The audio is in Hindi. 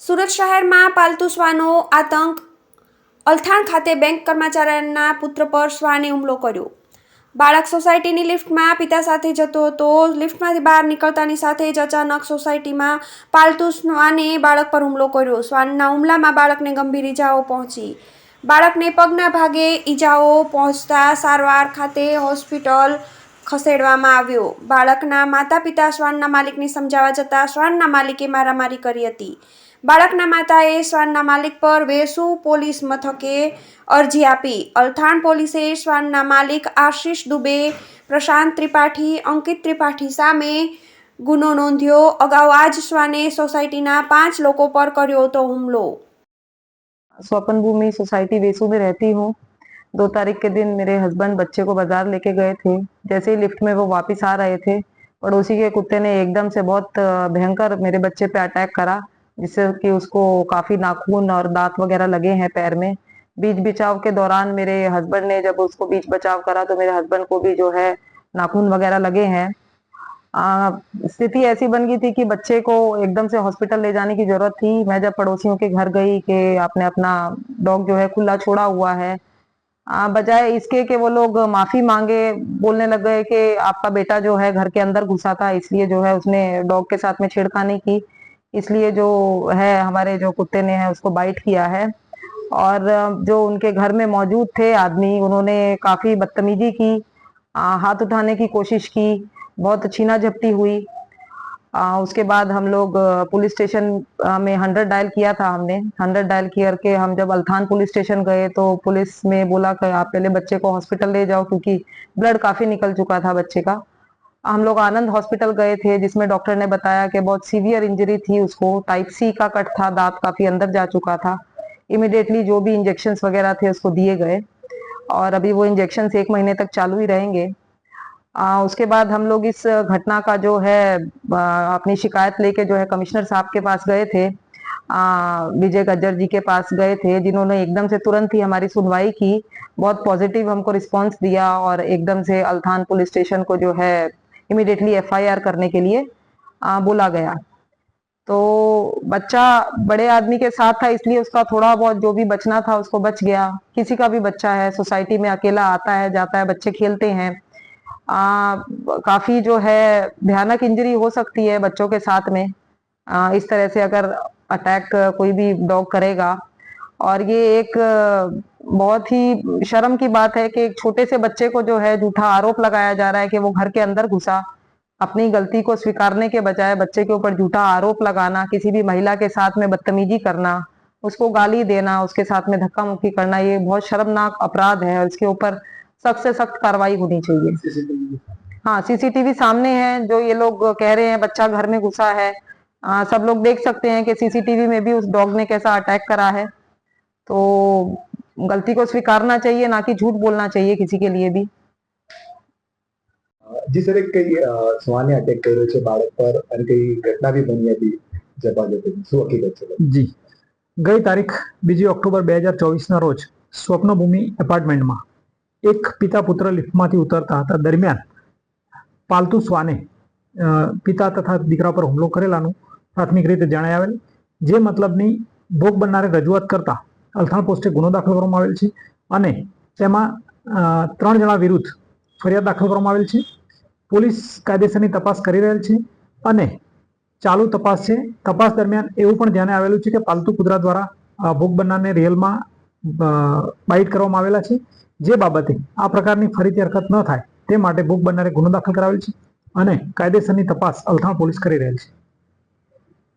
સુરત શહેરમાં પાલતુ શ્વાનો આતંક. અલથાણ ખાતે બેંક કર્મચારીના પુત્ર પર શ્વાને હુમલો કર્યો. બાળક સોસાયટીની લિફ્ટમાં પિતા સાથે જતો હતો. લિફ્ટમાંથી બહાર નીકળતાની સાથે જ અચાનક સોસાયટીમાં પાલતુ શ્વાને બાળક પર હુમલો કર્યો. શ્વાનના હુમલામાં બાળકને ગંભીર ઈજાઓ પહોંચી. બાળકને પગના ભાગે ઈજાઓ પહોંચતા સારવાર ખાતે હોસ્પિટલ ખસેડવામાં આવ્યો. બાળકના માતા પિતા શ્વાનના માલિકને સમજાવવા જતાં શ્વાનના માલિકે મારામારી કરી હતી. બાળકના માતાએ શ્વાનના માલિક પર વેસુ પોલીસ મથકે અરજી આપી અલથાણ પોલીસે શ્વાનના માલિક આશીષ દુબે પ્રશાંત ત્રિપાઠી અંકિત ત્રિપાઠી સામે ગુનો નોંધ્યો અગાઉ આ જ શ્વાને સોસાયટીના પાંચ લોકો પર કર્યો હતો હુમલો स्वपन भूमि सोसाइटी वेसू में रहती हूँ दो तारीख के दिन मेरे हस्बैंड बच्चे को बाजार लेके गए थे जैसे ही लिफ्ट में वो वापस आ रहे थे पड़ोसी के कुत्ते ने एकदम से बहुत अ, भयंकर मेरे बच्चे पे अटैक करा जिससे कि उसको काफ़ी नाखून और दांत वगैरह लगे हैं पैर में। बीच बचाव के दौरान मेरे हस्बैंड ने जब उसको बीच बचाव करा तो मेरे हस्बैंड को भी जो है नाखून वगैरह लगे हैं। स्थिति ऐसी बन गई थी कि बच्चे को एकदम से हॉस्पिटल ले जाने की ज़रूरत थी। मैं जब पड़ोसियों के घर गई कि आपने अपना डॉग जो है खुला छोड़ा हुआ है बजाय इसके कि वो लोग माफ़ी मांगे, बोलने लग गए कि आपका बेटा जो है घर के अंदर घुसा था, इसलिए जो है उसने डॉग के साथ में छेड़खानी की। इसलिए जो है हमारे जो कुत्ते ने है उसको बाइट किया है। और जो उनके घर में मौजूद थे आदमी उन्होंने काफ़ी बदतमीजी की आ, हाथ उठाने की कोशिश की बहुत छीना झपटी हुई। आ, उसके बाद हम लोग पुलिस स्टेशन में हंड्रेड डायल किया था हमने। हंड्रेड डायल किया के हम जब अल्थान पुलिस स्टेशन गए तो पुलिस में बोला कि आप पहले बच्चे को हॉस्पिटल ले जाओ क्योंकि ब्लड काफ़ी निकल चुका था बच्चे का। हम लोग आनंद हॉस्पिटल गए थे जिसमें डॉक्टर ने बताया कि बहुत सीवियर इंजरी थी उसको टाइप सी का कट था दांत काफ़ी अंदर जा चुका था। इमिडिएटली जो भी इंजेक्शन वगैरह थे उसको दिए गए और अभी वो इंजेक्शन एक महीने तक चालू ही रहेंगे। आ, उसके बाद हम लोग इस घटना का जो है आ, अपनी शिकायत लेके जो है कमिश्नर साहब के पास गए थे। विजय गज्जर जी के पास गए थे जिन्होंने एकदम से तुरंत ही हमारी सुनवाई की बहुत पॉजिटिव हमको रिस्पांस दिया और एकदम से अल्थान पुलिस स्टेशन को जो है इमिडिएटली एफआईआर करने के लिए आ, बोला गया। तो बच्चा बड़े आदमी के साथ था इसलिए उसका थोड़ा बहुत जो भी बचना था उसको बच गया। किसी का भी बच्चा है सोसाइटी में अकेला आता है जाता है बच्चे खेलते हैं। आ, काफ़ी जो है भयानक इंजरी हो सकती है बच्चों के साथ में। आ, इस तरह से अगर अटैक कोई भी डॉग करेगा। और ये एक बहुत ही शर्म की बात है कि एक छोटे से बच्चे को जो है झूठा आरोप लगाया जा रहा है कि वो घर के अंदर घुसा अपनी गलती को स्वीकारने के बजाय बच्चे के ऊपर झूठा आरोप लगाना किसी भी महिला के साथ में बदतमीजी करना उसको गाली देना उसके साथ में धक्का मुक्की करना ये बहुत शर्मनाक अपराध है और इसके ऊपर सख्त से सख्त कार्रवाई होनी चाहिए। हाँ सीसीटीवी सामने है जो ये लोग कह रहे हैं बच्चा घर में घुसा है। आ, सब लोग देख सकते हैं कि सीसीटीवी में भी उस डॉग ने कैसा अटैक करा है। तो गलती को स्वीकारना चाहिए ना कि झूठ बोलना चाहिए किसी के लिए भी જી સર એક કઈ અ, શ્વાને અટેક કર્યો છે બાળક પર અને કઈ ઘટના બી બની હતી જપાજપની શું હકીકત છે જી ગઈ તારીખ બીજી ઓક્ટોબર બે હજાર ચોવીસના રોજ સ્વપ્નભૂમિ એપાર્ટમેન્ટમાં એક પિતા પુત્ર લિફ્ટમાંથી ઉતરતા હતા દરમિયાન પાલતુ શ્વાને અ, પિતા તથા દીકરા પર હુમલો કરેલાનું પ્રાથમિક રીતે જણાઈ આવેલ જે મતલબની ભોગ બનનારે રજૂઆત કરતા અલથાણ પોસ્ટે ગુનો દાખલ કરવામાં આવેલ છે અને તેમાં ત્રણ જણા વિરુદ્ધ ફરિયાદ દાખલ કરવામાં આવેલ છે. પોલીસ કાયદેસરની તપાસ કરી રહેલ છે અને ચાલુ તપાસ છે. તપાસ દરમિયાન એવું પણ ધ્યાને આવેલું છે કે પાલતુ કૂતરા દ્વારા ભોગ બનનારને રેલમાં બાઇટ કરવામાં આવેલા છે. જે બાબતે આ પ્રકારની ફરીથી હરકત ન થાય તે માટે ભોગ બનનારે ગુનો દાખલ કરાવેલ છે અને કાયદેસરની તપાસ અલથાણ પોલીસ કરી રહેલ છે.